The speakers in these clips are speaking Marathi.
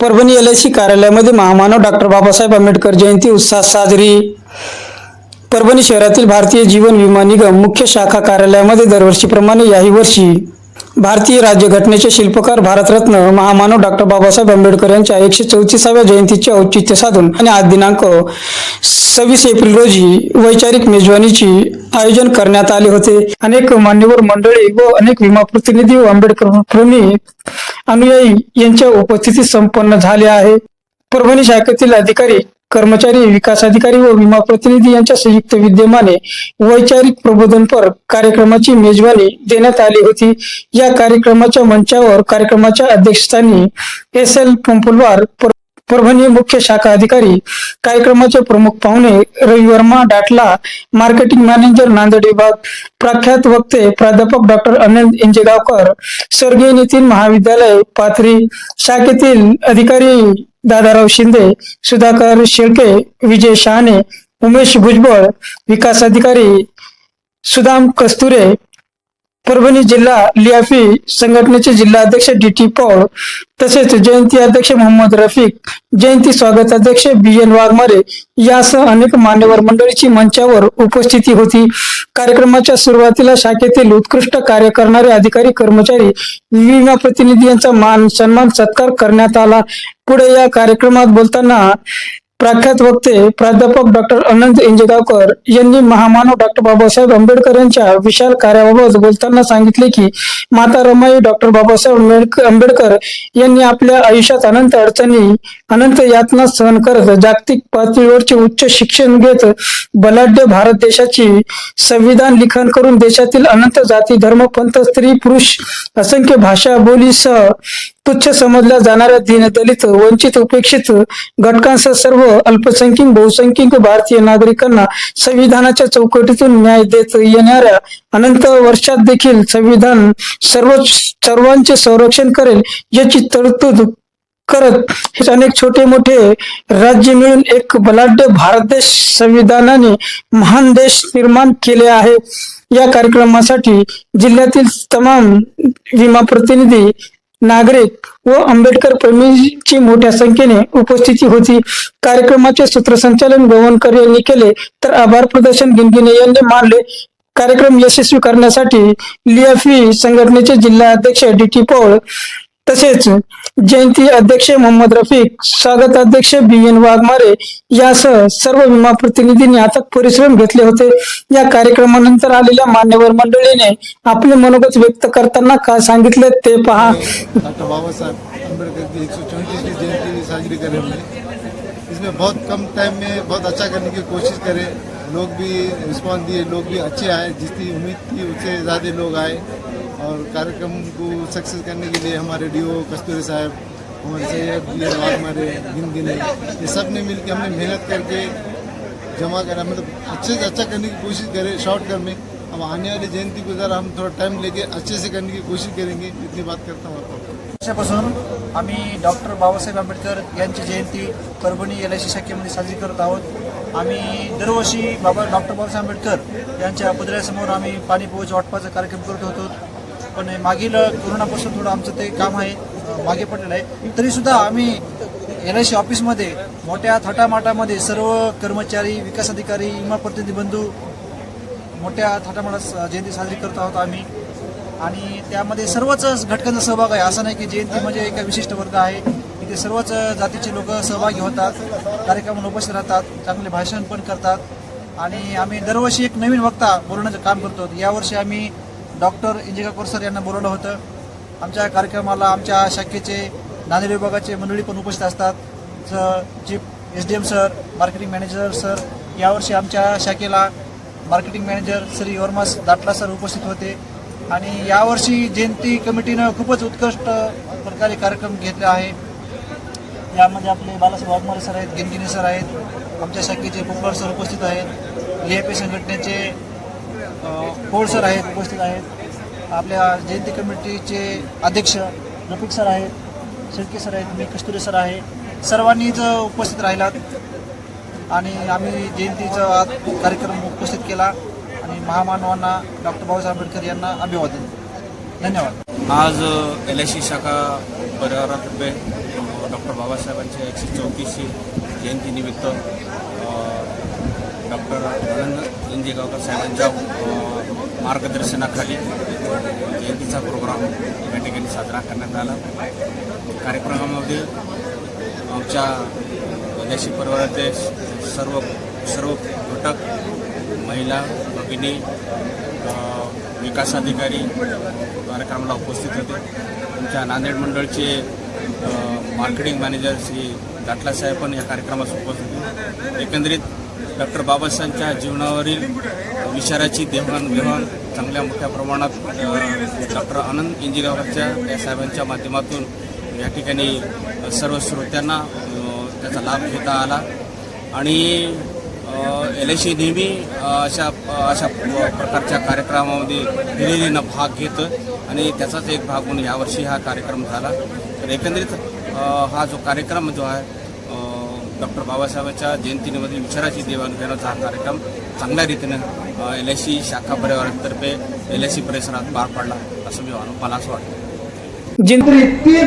परभणी एल आय सी कार्यालयामध्ये महामानव डॉक्टर बाबासाहेब आंबेडकर जयंती उत्साहात साजरी. परभणी शहरातील भारतीय जीवन विमा निगम मुख्य शाखा कार्यालयामध्ये दरवर्षीप्रमाणे याही वर्षी भारतीय राज्यघटनेचे शिल्पकार भारतरत्न महामानव डॉक्टर बाबासाहेब आंबेडकर यांच्या एकशे चौतीसाव्या जयंतीचे औचित्य साधून आणि आज दिनांक सव्वीस एप्रिल रोजी वैचारिक मेजवानीची आयोजन करण्यात आले होते. अनेक मान्यवर मंडळी व अनेक विमा प्रतिनिधी व आंबेडकर प्रेमी अनुयायी यांच्या उपस्थितीत संपन्न झाले आहे. परभणी शाखेतील अधिकारी कर्मचारी विकास अधिकारी व विमा प्रतिनिधी यांच्या संयुक्त विद्यमाने वैचारिक प्रबोधनपर कार्यक्रमाची मेजवानी देण्यात आली होती. या कार्यक्रमाच्या मंचावर कार्यक्रमाच्या अध्यक्षस्थानी एस एल पंपुलवार परभणी मुख्य शाखा अधिकारी कार्यक्रमाचे प्रमुख पाहुणे रवी वर्मा डाटला मार्केटिंग मॅनेजर नांदेड विभाग प्रख्यात वक्ते प्राध्यापक डॉक्टर अनंत इंजेगावकर स्वर्गीय नितीन महाविद्यालय पाथरी शाखेतील अधिकारी दादाराव शिंदे सुधाकर शेळके विजय शहाणे उमेश भुजबळ विकास अधिकारी सुदाम कस्तुरे परभणी जिल्हा लियाफी संघटनेचे जिल्हा अध्यक्ष डी टी पौळ तसेच जयंती अध्यक्ष मोहम्मद रफिक जयंती स्वागत अध्यक्ष बी एन वाघमारे यासह अनेक मान्यवर मंडळीची मंचावर उपस्थिती होती. कार्यक्रमाच्या सुरुवातीला शाखेतील उत्कृष्ट कार्य करणारे अधिकारी कर्मचारी विमा प्रतिनिधी यांचा मान सन्मान सत्कार करण्यात आला. पुढे या कार्यक्रमात बोलताना प्रख्यात वक्ते प्राध्यापक डॉक्टर अनंत इंजेगावकर यांनी महामानव डॉक्टर बाबासाहेब आंबेडकर यांच्या विशाल कार्याबाबत बोलताना सांगितले की माता रमाई डॉक्टर बाबासाहेब आंबेडकर आंबेडकर यांनी आपल्या आयुष्यात अनंत अडचणी अनंत यातना सहन करत जागतिक पातळीवरचे उच्च शिक्षण घेत बलाढ्य भारत देशाची संविधान लिखाण करून देशातील अनंत जाती धर्म पंथ स्त्री पुरुष असंख्य भाषा बोलीसह तुच्छ समजल्या जाणाऱ्या दीनदलित वंचित उपेक्षित घटकांसह सर्व अल्पसंख्याक बहुसंख्याक भारतीय नागरिकांना संविधानाच्या चौकटीतून न्याय देत येणाऱ्या अनंत वर्षात देखील संविधान सर्व सर्वांचे संरक्षण करेल याची तरतूद करत हे अनेक छोटे मोठे राज्य मिळून एक बलाढ्य भारत देश संविधानाने महान देश निर्माण केले आहे. या कार्यक्रमासाठी जिल्ह्यातील तमाम विमा प्रतिनिधी नागरिक व आंबेडकर प्रेमींची मोठ्या संख्येने उपस्थिती होती. कार्यक्रमाचे सूत्रसंचालन गोवनकर यांनी केले. तर आभार प्रदर्शन गिनगिने यांनी मानले. कार्यक्रम यशस्वी करण्यासाठी लियाफी संघटनेचे जिल्हा अध्यक्ष डी टी पौळ तसेच जयंती अध्यक्ष मोहम्मद रफिक, स्वागत अध्यक्ष बी एन वाघमारे यासह सर्व विमा प्रतिनिधींनी अथक परिश्रम घेतले होते. या कार्यक्रमानंतर आलेल्या मान्यवर मंडळीने आपले मनोगत व्यक्त करताना काय सांगितले ते पहा. इसमें बहुत कम टाइम में बहुत अच्छा करने की कोशिश करें. लोग भी रिस्पॉन्स दिए, लोग भी अच्छे आए जितनी उम्मीद थी उससे ज़्यादा लोग आए. और कार्यक्रम को सक्सेस करने के लिए हमारे डी कस्तूरी साहब हमारे सैयद बी हमारे हिंदी ने ये सब ने मिल हमने मेहनत करके जमा करा। मतलब अच्छे से अच्छा करने की कोशिश करें शॉर्ट कर में। अब आने वाली जयंती को ज़रा हम थोड़ा टाइम लेके अच्छे से करने की कोशिश करेंगे इतनी बात करता हूँ आपको। वर्षापासून आम्ही डॉक्टर बाबासाहेब आंबेडकर यांची जयंती परभणी एल आय सी शाखेमध्ये साजरी करत आहोत. आम्ही दरवर्षी बाबा डॉक्टर बाबासाहेब आंबेडकर यांच्या पुतळ्यासमोर आम्ही पाणी पोहोच वाटपाचा कार्यक्रम करत होतो. पण मागील कोरोनापासून थोडं आमचं ते काम आहे मागे पडलेलं आहे. तरीसुद्धा आम्ही एल आय सी ऑफिसमध्ये मोठ्या थाटामाटामध्ये सर्व कर्मचारी विकास अधिकारी विमा प्रतिनिधी बंधू मोठ्या थाटामाटात जयंती साजरी करत आहोत आम्ही. आणि त्यामध्ये सर्वच घटकांचा सहभाग आहे. असं नाही की जयंती म्हणजे एका विशिष्ट वर्ग आहे. इथे सर्वच जातीचे लोक सहभागी होतात. कार्यक्रमाला उपस्थित राहतात. चांगले भाषण पण करतात. आणि आम्ही दरवर्षी एक नवीन वक्ता बोलवण्याचं काम करतो. यावर्षी आम्ही डॉक्टर इंजिका सर यांना बोलवलं होतं. आमच्या कार्यक्रमाला आमच्या शाखेचे नांदेड विभागाचे मंडळी पण उपस्थित असतात. स- chief S D M sir marketing manager sir यावर्षी आमच्या शाखेला marketing manager Shri Varmas Datla sir उपस्थित होते. आणि यावर्षी जयंती कमिटीनं खूपच उत्कृष्ट प्रकारे कार्यक्रम घेतला आहे. यामध्ये आपले बालासाहेब वाघमारे सर आहेत गिनगिने सर आहेत. आमच्या शाखेचे पोपळ सर उपस्थित आहेत. लिएपी संघटनेचे पोळ सर आहेत उपस्थित आहेत. आपल्या जयंती कमिटीचे अध्यक्ष रफिक सर आहेत शेळके सर आहेत मी कस्तुरी सर आहे. सर्वांनीच उपस्थित राहिलात. आणि आम्ही जयंतीचा आज कार्यक्रम उपस्थित केला. आणि महामानवांना डॉक्टर बाबासाहेब आंबेडकर यांना अभिवादन. धन्यवाद. आज एल आय सी शाखा परिवारातर्फे डॉक्टर बाबासाहेबांच्या एकशे चौतीसशे जयंतीनिमित्त डॉक्टर आनंद इंजेगावकर साहेबांच्या मार्गदर्शनाखाली जयंतीचा प्रोग्राम या ठिकाणी साजरा करण्यात आला. कार्यक्रमामध्ये आमच्या देशी परिवाराचे सर्व सर्व घटक महिला भगिनी विकास अधिकारी कार्यक्रमाला उपस्थित होते. आमच्या नांदेड मंडळचे मार्केटिंग मॅनेजर श्री दाटला साहेब पण या कार्यक्रमास उपस्थित होते. एकंदरीत डॉक्टर बाबासाहेबांच्या जीवनावरील विचाराची देवाणघेवाण चांगल्या मोठ्या प्रमाणात डॉक्टर आनंद इंजिगावरच्या या साहेबांच्या माध्यमातून या ठिकाणी सर्व श्रोत्यांना त्याचा लाभ घेता आला. आणि एल आय सी नेहमी अशा अशा प्रकारच्या कार्यक्रमामध्ये दिलेलीनं भाग घेतं आणि त्याचाच एक भाग म्हणून यावर्षी हा कार्यक्रम झाला. तर एकंदरीत हा जो कार्यक्रम जो आहे डॉक्टर बाबासाहेबांच्या जयंतीनिमित्त विचाराची देवाणघेवाणीचा हा कार्यक्रम चांगल्या रीतीनं एल आय सी शाखा परिवारातर्फे एल आय सी परिसरात पार पडला असं मी मला असं वाटतं. जिं ते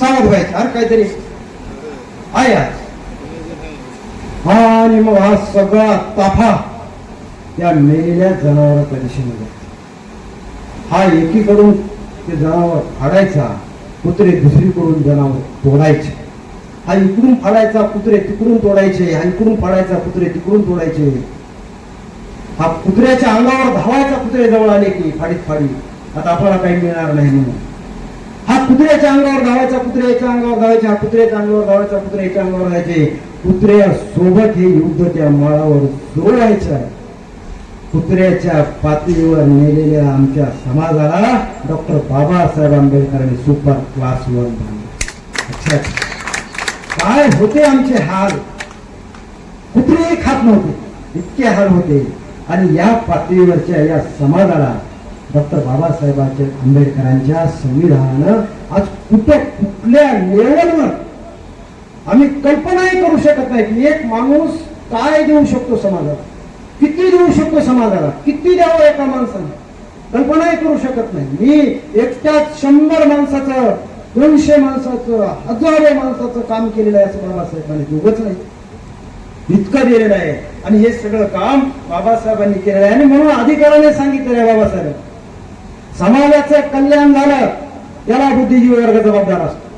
व्हायचं अरे काहीतरी. आहे हा आणि मग हा सगळा ताफा त्या मेलेल्या जनावराच्या दिशेने हा एकीकडून ते जनावर हाडायचा कुत्रे दुसरीकडून जनावर तोडायचे. हा इकडून फाडायचा कुत्रे तिकडून तोडायचे हा इकडून फाडायचा कुत्रे तिकडून तोडायचे. हा कुत्र्याच्या अंगावर धावायचा कुत्रे जवळ आले की फाडीत फाडी. आता आपल्याला काही मिळणार नाही म्हणून. हा कुत्र्याच्या अंगावर धावायचा कुत्र्याच्या अंगावर धावायचा. हा कुत्र्याच्या अंगावर धावायचा कुत्र्याच्या अंगावर धावायचे. कुत्र्या सोबत हे युद्ध त्या माळावर जोडायचं आहे. कुत्र्याच्या पातळीवर नेलेल्या आमच्या समाजाला डॉक्टर बाबासाहेब आंबेडकरांनी सुपर क्लास वन अच्छा. काय होते आमचे हाल? कुत्रे खात नव्हते इतके हाल होते. आणि या पातळीवरच्या या समाजाला डॉक्टर बाबासाहेबांच्या आंबेडकरांच्या संविधानानं आज कुठे कुठल्या लेवलवर आम्ही कल्पनाही करू शकत नाही की एक माणूस काय देऊ शकतो समाजाला? किती देऊ शकतो समाजाला? किती द्यावं एका माणसाने कल्पनाही करू शकत नाही. मी एकट्याच शंभर माणसाचं दोनशे माणसाचं हजारो माणसाचं काम केलेलं आहे असं बाबासाहेबांनी दोघच नाही. इतकं दिलेलं आहे. आणि हे सगळं काम बाबासाहेबांनी केलेलं आहे. आणि म्हणून अधिकाराने सांगितलेलं आहे बाबासाहेब समाजाचं कल्याण झालं त्याला बुद्धिजीवी वर्ग जबाबदार असतो.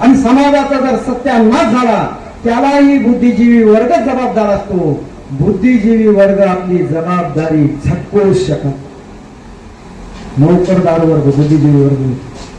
आणि समाजाचा जर सत्यानाश झाला त्यालाही बुद्धिजीवी वर्ग जबाबदार असतो. बुद्धिजीवी वर्ग आपली जबाबदारी झटकू शकत नोकरदार वर्ग बुद्धिजीवी वर्ग.